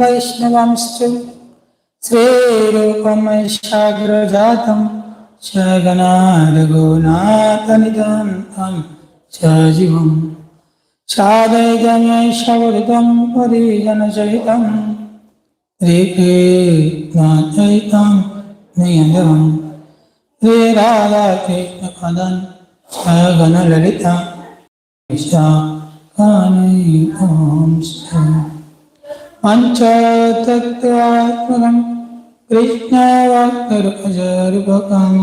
वैष्णवंश्च श्रीरूपं साग्रजातं सगनारघुनाथनिधं तं सजीवं सादयजमैषवृतं परिजनसहितं श्रीकृष्णचैतं नियन्दवम् श्रीराधाकृष्णपदं सगनललिता പഞ്ചാതത്വാത്മകം കൃഷ്ണവാക്തരുപചാരുപകം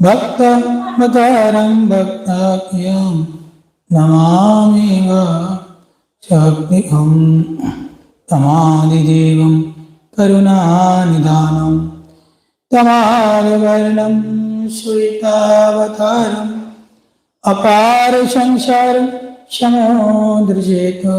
ഭക്തവതാരം ഭക്താഖ്യം നമാമേവ ശാക്തികം തമാതിദേവം കരുണാനിധാനം തമാരവർണം ശ്രുതാവതാരം അപാര സംസാരം ശമോ ദൃശേതോ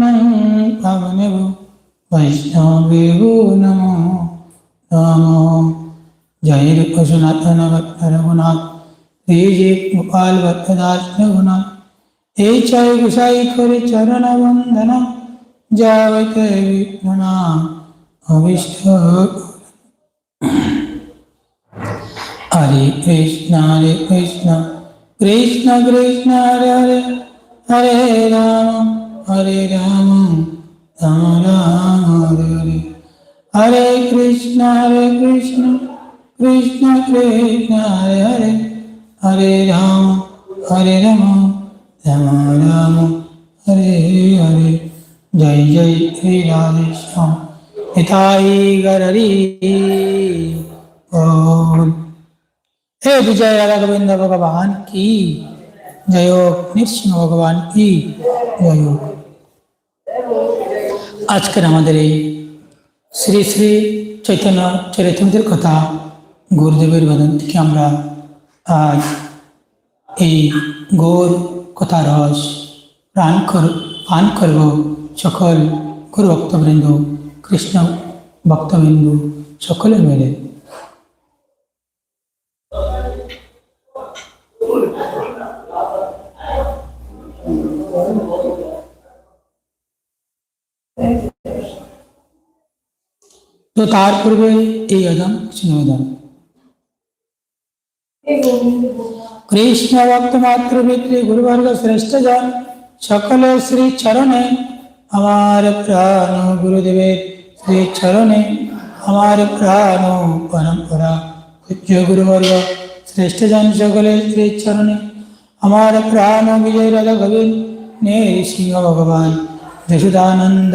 मयि पावनेव नमो। नमो। जय पशुनाथ रघुनाथ। तेजे गोपाल भक्तदास रघुनाथ। हे चय गुसाई खरे चरण वंदना। जावत विघ्ना अविष्ट हरे कृष्ण हरे कृष्ण। कृष्ण कृष्ण, हरे हरे। हरे राम। हरे राम राम राम हरे हरे हरे कृष्ण हरे कृष्ण कृष्ण कृष्ण हरे हरे हरे राम हरे राम राम राम हरे हरे जय जय श्री राधे श्याम हिताई गरी और हे विजय राधा गोविंद भगवान की जय हो নৃসিংহ ভগবান কি জয় হোক আজকের আমাদের এই শ্রী শ্রী চৈতন্য চরিত্রদের কথা গুরুদেবের বেদন থেকে আমরা আজ এই গৌর কথা রস প্রাণ কর, পান করব সকল গুরু ভক্তবৃন্দ, কৃষ্ণ ভক্তবৃন্দ সকলে মিলে। তো তার পূর্বে এই অদম কিছু নিবেদন কৃষ্ণ ভক্ত পিতৃ গুরুবর্গ শ্রেষ্ঠ জন, সকলে শ্রী চরণে আমার প্রাণ গুরুদেবের শ্রী চরণে আমার প্রাণ পরম্পরা। পূজ্য গুরুবর্গ শ্রেষ্ঠ জন, সকলে শ্রী চরণে আমার প্রাণ বিজয় রাধা গোবিন্দ, নে সিংহ ভগবান, যশুদানন্দ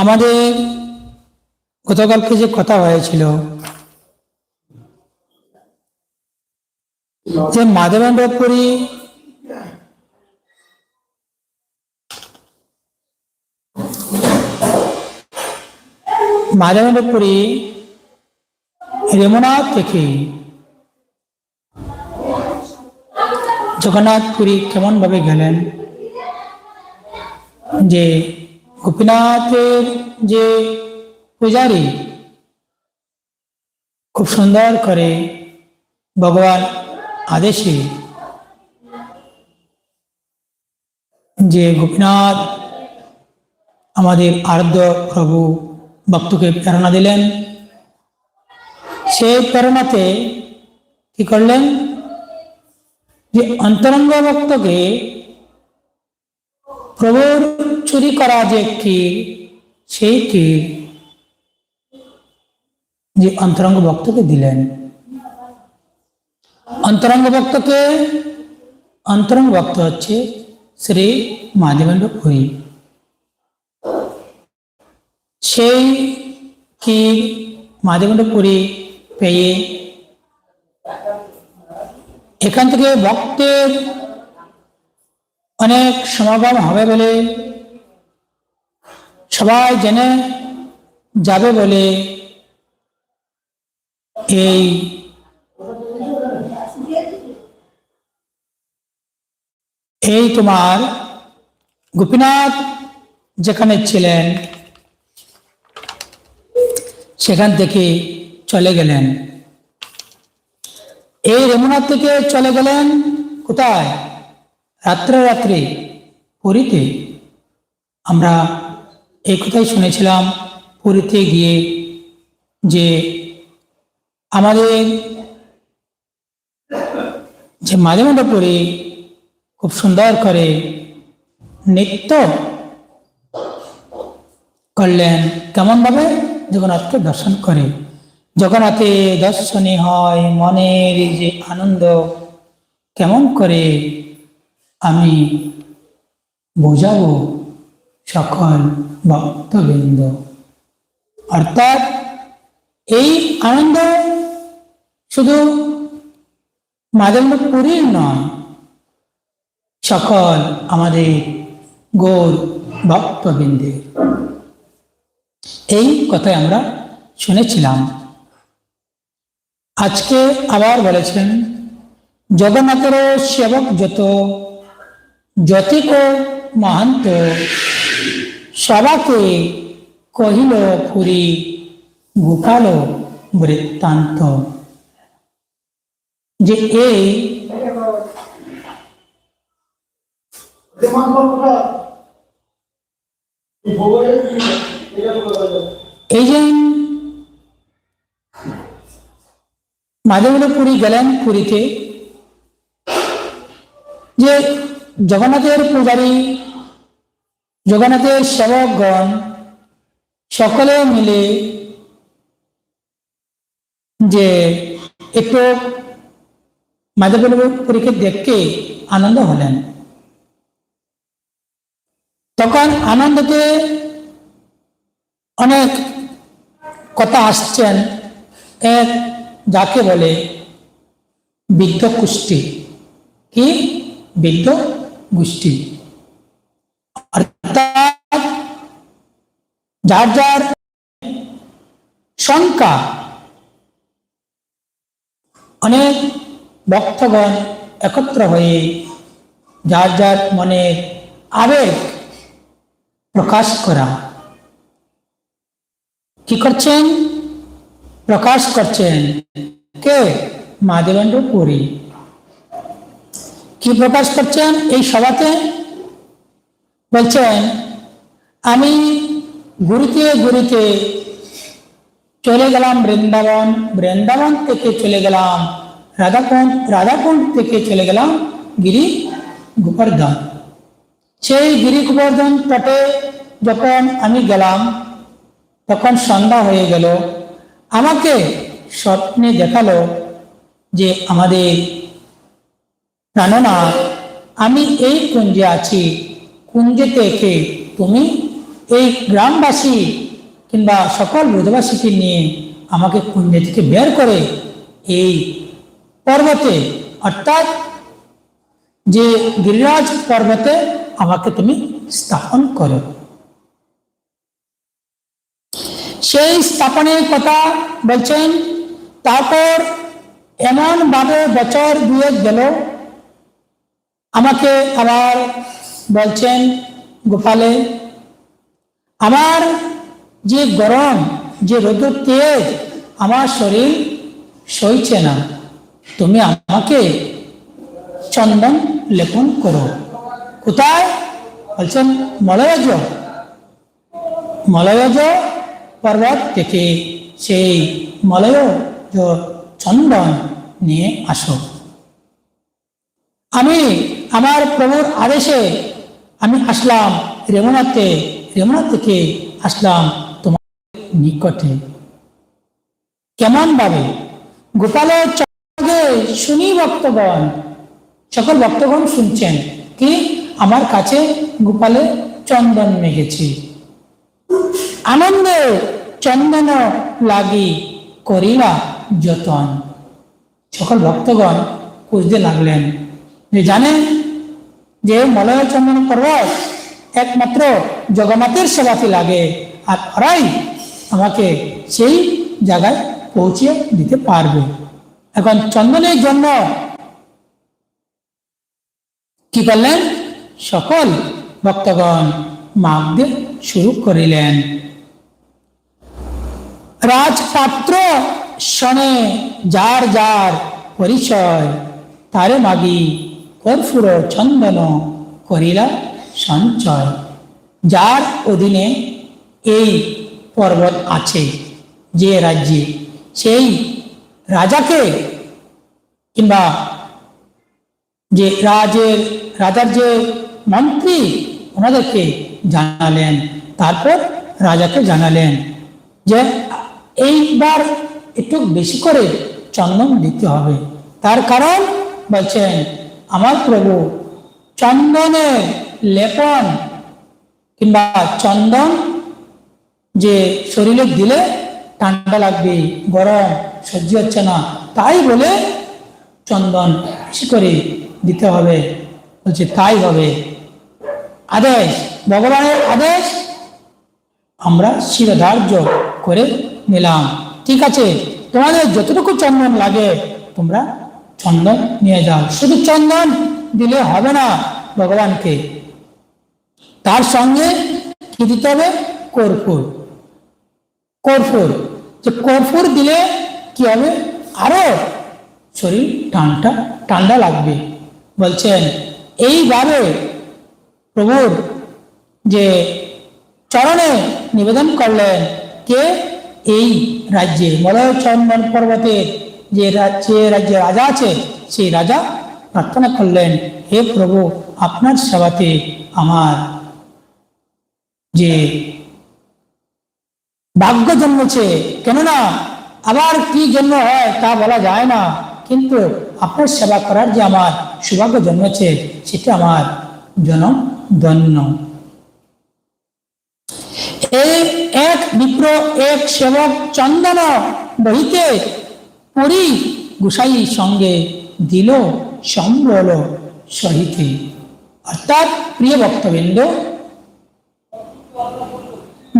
আমাদের গতকালকে যে কথা হয়েছিল, যে মাধবেন্দ্র পুরী মাধবেন্দ্র পুরী রেমনাথ থেকে জগন্নাথ পুরী কেমন ভাবে গেলেন? যে গোপীনাথের যে পূজারী খুব সুন্দর করে ভগবান আদেশে যে গোপীনাথ আমাদের আরাধ্য প্রভু ভক্তকে প্রেরণা দিলেন। সেই প্রেরণাতে কি করলেন? যে অন্তরঙ্গ ভক্তকে প্রভুর চুরি করা যে ক্ষীর সেই ক্ষীর যে অন্তরঙ্গ ভক্তকে দিলেন। অন্তরঙ্গ ভক্তকে, অন্তরঙ্গ ভক্ত হচ্ছে শ্রী মাধবেন্দ্র পুরী। সেই ক্ষীর মাধবেন্দ্র পুরী পেয়ে এখান থেকে ভক্তের অনেক সমাগম হবে বলে সবাই জেনে যাবে বলে এই এই তোমার গোপীনাথ যেখানে ছিলেন, সেখান থেকে চলে গেলেন। এই রেমুনাথ থেকে চলে গেলেন কোথায়? রাত্রে রাত্রে পুরীতে আমরা এই কথাই শুনেছিলাম পুরীতে গিয়ে যে আমাদের যে মাঝে মাঝে পুরী খুব সুন্দর করে নৃত্য করলেন কেমনভাবে? জগন্নাথকে দর্শন করে। জগন্নাথে দর্শনী হয়, মনের যে আনন্দ, কেমন করে আমি বোঝাবো সকল ভক্তবৃন্দ। অর্থাৎ এই আনন্দ শুধু মাদেন্দ্র নয়, সকল আমাদের গৌর ভক্তবৃন্দের। এই কথাই আমরা শুনেছিলাম। আজকে আবার বলেছেন জগন্নাথের সেবক যত যতিক মহান্ত। সবাকে কহিল, পুরী গোপাল বৃত্তান্ত। যে এই এই যে মাধবীর পুরী গেলেন পুরীতে, যে জগন্নাথের পূজারী, জগন্নাথের সেবকগণ, সকলে মিলে যে একটু মাধবীর দেখতে আনন্দ হলেন। তখন আনন্দতে অনেক কথা আসছেন। এক যাকে বলে বিদ্য কুষ্টি। কি? বিদ্য গোষ্ঠী। অর্থাৎ যার যার শঙ্কা অনেক ভক্তগণ একত্র হয়ে যার যার মনের আবেগ প্রকাশ করা। কি করছেন? প্রকাশ করছেন কে? মাধবেন্দ্র পুরী কি প্রকাশ করছেন এই সভাতে? বলছেন, আমি ঘুরিতে ঘুরিতে চলে গেলাম বৃন্দাবন বৃন্দাবন থেকে চলে গেলাম রাধাকুণ্ড রাধাকুণ্ড থেকে চলে গেলাম গিরি গোবর্ধন। সেই গিরি গোবর্ধন তটে যখন আমি গেলাম, তখন সন্ধ্যা হয়ে গেল। আমাকে স্বপ্নে দেখাল যে আমাদের প্রাণনাথ আমি এই কুঞ্জে আছি। কুঞ্জে থেকে তুমি এই গ্রামবাসী কিংবা সকল ব্রজবাসীকে নিয়ে আমাকে কুঞ্জে থেকে বের করে এই পর্বতে, অর্থাৎ যে গিরিরাজ পর্বতে আমাকে তুমি স্থাপন করো। সেই স্থাপনের কথা বলছেন, তারপর এমন ভাবে বছর দুয়েক গেল আমাকে আবার বলছেন গোপালে, আমার যে গরম, যে রোদের তেজ আমার শরীর সইছে না। তুমি আমাকে চন্দন লেপন করো। কোথায়? বলছেন মলয়জ। মলয়জ পর্বত থেকে সেই মলয় চন্দন নিয়ে আসো। আমি আমার প্রভুর আদেশে আমি আসলাম, রেমনাতে রেমনাথ থেকে আসলাম তোমার নিকটে। কেমন ভাবে গোপালের চন্দ্রকে শুনি ভক্তগণ, সকল ভক্তগণ শুনছেন কি? আমার কাছে গোপালে চন্দন মেঘেছে। আনন্দে চন্দন লাগি করিলা যতন। সকল ভক্তগণ খুঁজতে লাগলেন। যে জানেন যে মলয় চন্দন পর্বত একমাত্র জগন্নাথের সেবাতে লাগে আর ওরাই আমাকে সেই জায়গায় পৌঁছে দিতে পারবে। এখন চন্দনের জন্য কি করলেন? সকল ভক্তগণ মাগতে শুরু করিলেন। রাজপাত্র শনে যার যার পরিচয়, তারে মাগি কর্ফুর চন্দন করিলা সঞ্চয়, যার অধীনে এই পর্বত আছে, যে রাজ্যে সেই রাজাকে কিংবা যে রাজের, রাজার যে মন্ত্রী ওনাদেরকে জানালেন, তারপর রাজাকে জানালেন যে এইবার একটু বেশি করে চন্দন দিতে হবে। তার কারণ বলছেন আমার প্রভু চন্দনে লেপন কিংবা চন্দন যে শরীরে দিলে ঠান্ডা লাগবে, গরম, সহ্য হচ্ছে না, তাই বলে চন্দন বেশি করে দিতে হবে। বলছে, তাই হবে। আদেশ, ভগবানের আদেশ আমরা শিরধার্য করে নিলাম। ঠিক আছে, তোমাদের যতটুকু চন্দন লাগে, তোমরা চন্দন নিয়ে যাও। শুধু চন্দন দিলে হবে না ভগবানকে। তার সঙ্গে কি দিতে হবে? কর্পূর। কর্পূর। যে কর্পূর দিলে কি হবে? আরও শরীর ঠান্ডা ঠান্ডা লাগবে। বলছেন, এইভাবে প্রভুর যে চরণে নিবেদন করলেন কে? এই রাজ্যে মলয় চন্দন পর্বতের যে রাজ্যে রাজা আছে, সেই রাজা প্রার্থনা করলেন, হে প্রভু, আপনার সেবাতে আমার যে ভাগ্য জন্মেছে, কেননা আবার কি জন্য হয় তা বলা যায় না, কিন্তু আপনার সেবা করার যে আমার সৌভাগ্য জন্মেছে, সেটা আমার জনম ধন্য। এই এক বিপ্র, এক সেবক চন্দন বহিতে পরি গুসাই সঙ্গে দিল সম্বল সহিতে। অর্থাৎ প্রিয় ভক্তবৃন্দ,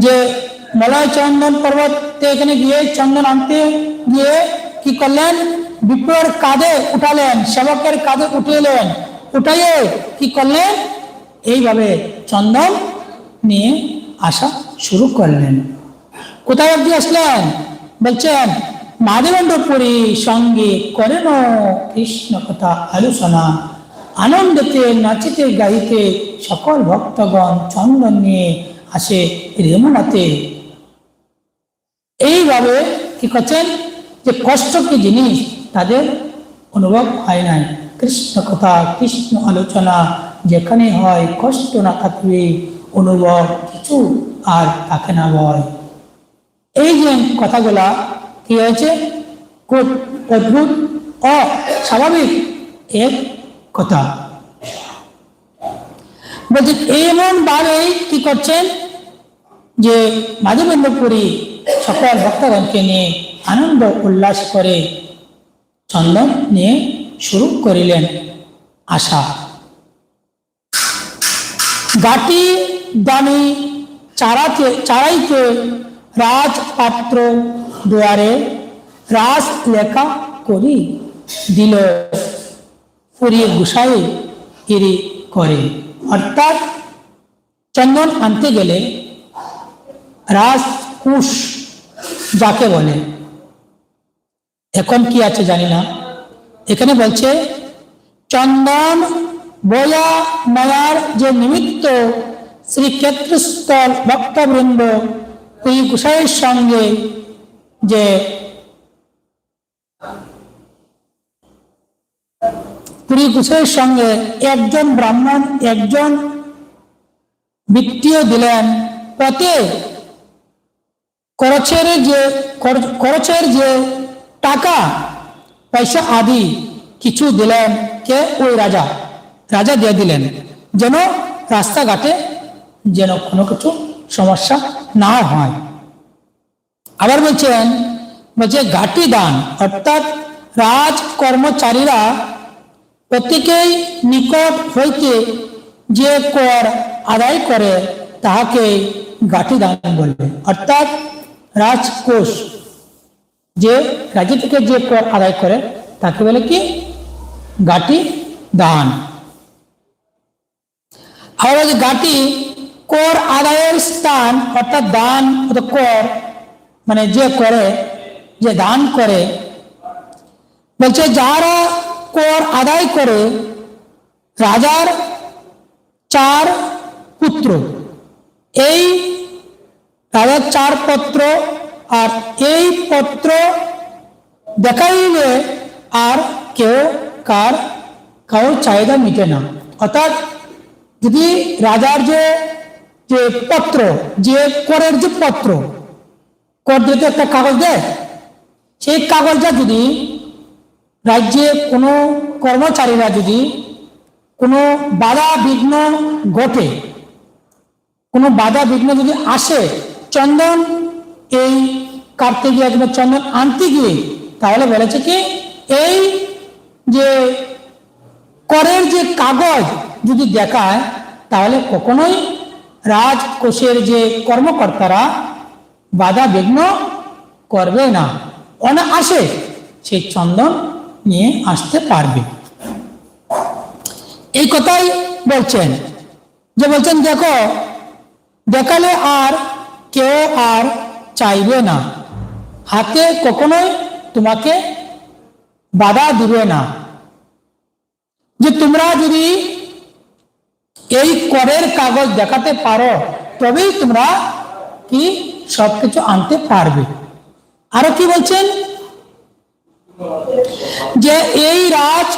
যে মলয় চন্দন পর্বতে এখানে গিয়ে চন্দন আনতে গিয়ে কি করলেন? বিপ্রর কাঁধে উঠালেন, সেবকের কাঁধে উঠিলেন, উঠাইয়ে কি করলেন? এইভাবে চন্দন নিয়ে আসা শুরু করলেন। কোথায় অব্দি আসলেন? বলছেন মাধবেন্দ্রপুরী সঙ্গে করেন কৃষ্ণ কথা আলোচনা। আনন্দতে, নাচিতে, গাইতে সকল ভক্তগণ চন্দন নিয়ে আসে রেমুনাতে। এইভাবে কি করছেন? যে কষ্ট কি জিনিস তাদের অনুভব হয় নাই। কৃষ্ণ কথা, কৃষ্ণ আলোচনা, যেখানে হয় কষ্ট না থাকবে অনুভব কিছু আর থাকে না বয় এই যে কথাগুলা কি হয়েছে? অদ্ভুত ও স্বাভাবিক এক কথা। বলছে, এমন ভাবেই কি করছেন যে মাধবেন্দ্রপুরী সকল ভক্তগণকে নিয়ে আনন্দ উল্লাস করে চন্দন নিয়ে শুরু করিলেন আশা। গাটি দামি চারাতে চারাইতে রাজপাত্র দুয়ারে রাস লেখা করি, দিল পুরী গুসাই ইরি করে। অর্থাৎ চন্দন আনতে গেলে রাজকুশ যাকে বলে। এখন কি আছে জানি না। এখানে বলছে, চন্দন বয়া মায়ার যে নিমিত্ত শ্রীক্ষেত্রস্থল ভক্তবৃন্দ ওই গোসাইয়ের সঙ্গে যে পুরী গোসাইয়ের সঙ্গে একজন ব্রাহ্মণ, একজন বৃত্তিও দিলেন, পথে খরচের যে খরচের যে টাকা, পয়সা আদি কিছু দিলেন কে? ওই রাজা। রাজা দিয়ে দিলেন, যেন রাস্তাঘাটে যেন কোনো কিছু সমস্যা না হয়। আবার বলছেন, বলছে, ঘাটি দান, অর্থাৎ রাজ কর্মচারীরা প্রত্যেকেই নিকট হইতে যে কর আদায় করে, তাহাকে ঘাটি দান বলবে অর্থাৎ রাজকোষ, যে রাজ্য থেকে যে কর আদায় করে, তাকে বলে কি? ঘাটি দান। আর ঘাটি কর আদায়ের স্থান, অর্থাৎ দান কর মানে যে করে, যে দান করে, বলছে, যারা কর আদায় করে, রাজার চার পুত্র। এই রাজার চার পত্র, আর এই পত্র দেখাইলে আর কেউ কার, কারোর চাহিদা মিটে না। অর্থাৎ যদি রাজার যে যে পত্র, যে করের যে পত্র, কর দিতে একটা কাগজ দেয়, সেই কাগজটা যদি রাজ্যে কোনো কর্মচারীরা যদি কোনো বাধা বিঘ্ন ঘটে, কোনো বাধা বিঘ্ন যদি আসে, চন্দন এই কাটতে গিয়ে কিংবা চন্দন আনতে গিয়ে, তাহলে বলেছে কি, এই যে করের যে কাগজ যদি দেখায়, তাহলে কখনোই রাজকোষের যে কর্মকর্তারা, বাধা বিঘ্ন করবে না। অনায়াসে সেই চন্দন নিয়ে আসতে পারবে। এই কথাই বলছেন। যে বলছেন, দেখো, দেখালে আর কেউ আর চাইবে না। হাতে কখনোই তোমাকে বাধা দিবে না। যে তোমরা যদি এই করের কাগজ দেখাতে পারো, তবেই তোমরা কি সবকিছু আনতে পারবে। আরও কি বলছেন? যে এই রাজ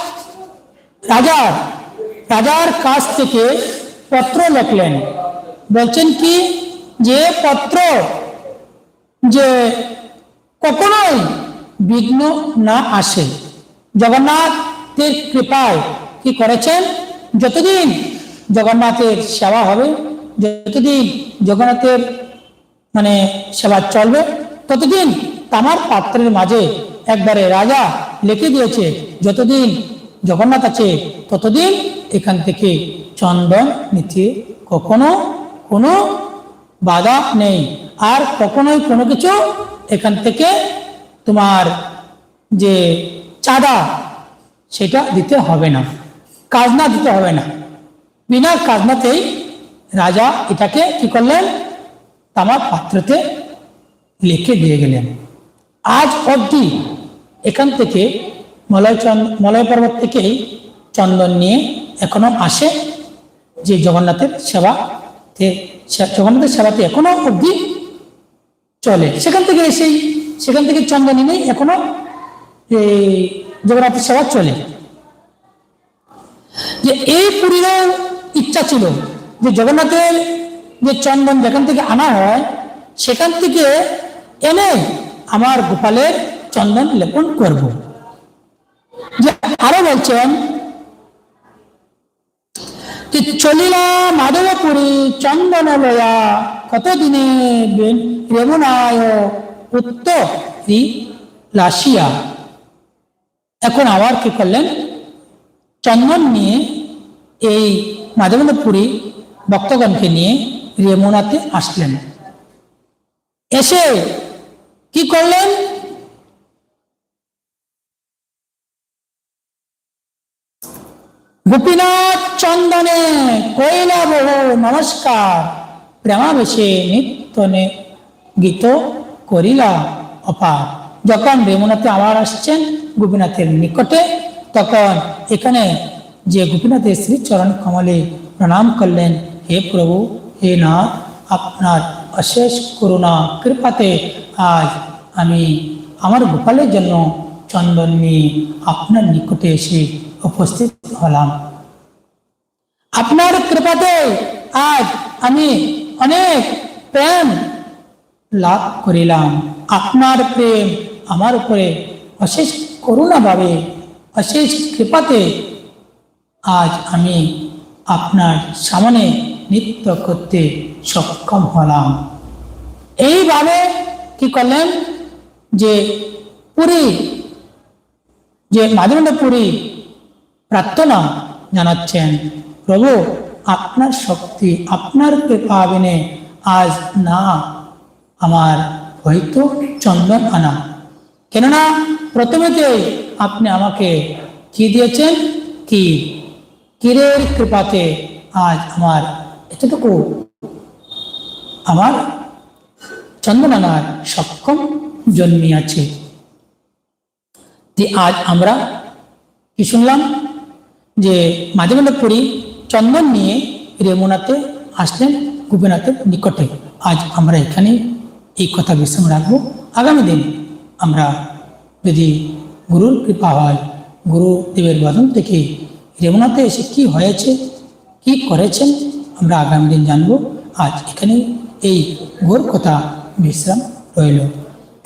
রাজার রাজার কাছ থেকে পত্র লিখলেন। বলছেন কি? যে পত্র যে কখনোই বিঘ্ন না আসে। জগন্নাথের কৃপায় কি করেছেন? যতদিন জগন্নাথের সেবা হবে। যতদিন জগন্নাথের মানে সেবা চলবে, ততদিন তামার পাত্রের মাঝে একবারে রাজা লিখে দিয়েছে, যতদিন জগন্নাথ আছে, ততদিন এখান থেকে চন্দন নিতে কখনো কোনো বাধা নেই। আর কখনোই কোনো কিছু এখান থেকে তোমার যে চাঁদা, সেটা দিতে হবে না, কাজনা দিতে হবে না। বিনা কাজনাতেই রাজা এটাকে কি করলেন? তামার পাত্রতে লিখে দিয়ে গেলেন। আজ অবধি এখান থেকে মলয় মলয় পর্বত থেকেই চন্দন নিয়ে এখনও আসে। যে জগন্নাথের সেবা জগন্নাথের সেবাতে এখনও অবধি চলে। সেখান থেকে সেই সেখান থেকে চন্দন নিয়ে এখনও এই জগন্নাথের সেবা চলে। যে এই পুরীরও ইচ্ছা ছিল যে জগন্নাথের যে চন্দন যেখান থেকে আনা হয়, সেখান থেকে এনে আমার গোপালের চন্দন লেপন করব। যে আরও বলছেন, যে চলিলা মাধবপুরী চন্দন লয়া কতদিনে রেমুনায় উত্তরি লাসিয়া। এখন আবার কি করলেন? চন্দন নিয়ে এই মাধবেন্দ্রপুরী ভক্তগণকে নিয়ে রেমুনাতে আসলেন। এসে কি করলেন? গোপীনাথ চন্দনে কয়লা বহু নমস্কার, প্রেমাবেশে নিত্যনে গীত করিলা অপার। যখন রেমুনাথে আবার আসছেন গোপীনাথের নিকটে, তখন এখানে যে গোপীনাথের শ্রী চরণ কমলে প্রণাম করলেন, হে প্রভু, হে নাথ আপনার অশেষ করুণা, কৃপাতে আজ আমি আমার গোপালের জন্য চন্দন নিয়ে আপনার নিকটে এসে উপস্থিত হলাম। আপনার কৃপাতে আজ আমি অনেক প্রেম লাভ করিলাম। আপনার প্রেম আমার উপরে অশেষ করুণাভাবে, অশেষ কৃপাতে আজ আমি আপনার সামনে নৃত্য করতে সক্ষম হলাম। এইভাবে কি করলেন? যে পুরী, যে মাধবেন্দ্র পুরী প্রার্থনা জানাচ্ছেন, প্রভু, আপনার শক্তি আপনার কৃপা আজ না আমার হয়তো চন্দন আনা। কেননা প্রথমেতেই আপনি আমাকে কি দিয়েছেন? কি কিরের কৃপাতে আজ আমার এতটুকু। আমার চন্দন আনার সক্ষম জন্মিয়াছে আজ আমরা কি শুনলাম? যে মাঝে মাঝে পড়ি, চন্দন নিয়ে রেমুনাতে আসলেন গোপীনাথের নিকটে। আজ আমরা এখানে এই কথা বিশ্রাম রাখব। আগামী দিন আমরা যদি গুরুর কৃপা হয়, গুরুদেবের বদন থেকে রেমুনাতে এসে কি হয়েছে, কি করেছেন, আমরা আগামী দিন জানব। আজ এখানে এই ঘোর কথা বিশ্রাম রইল।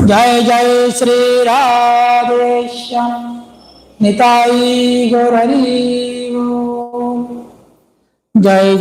জয় জয় শ্রী রাধেশ্যাম। নিতাই গৌরী জয় জয়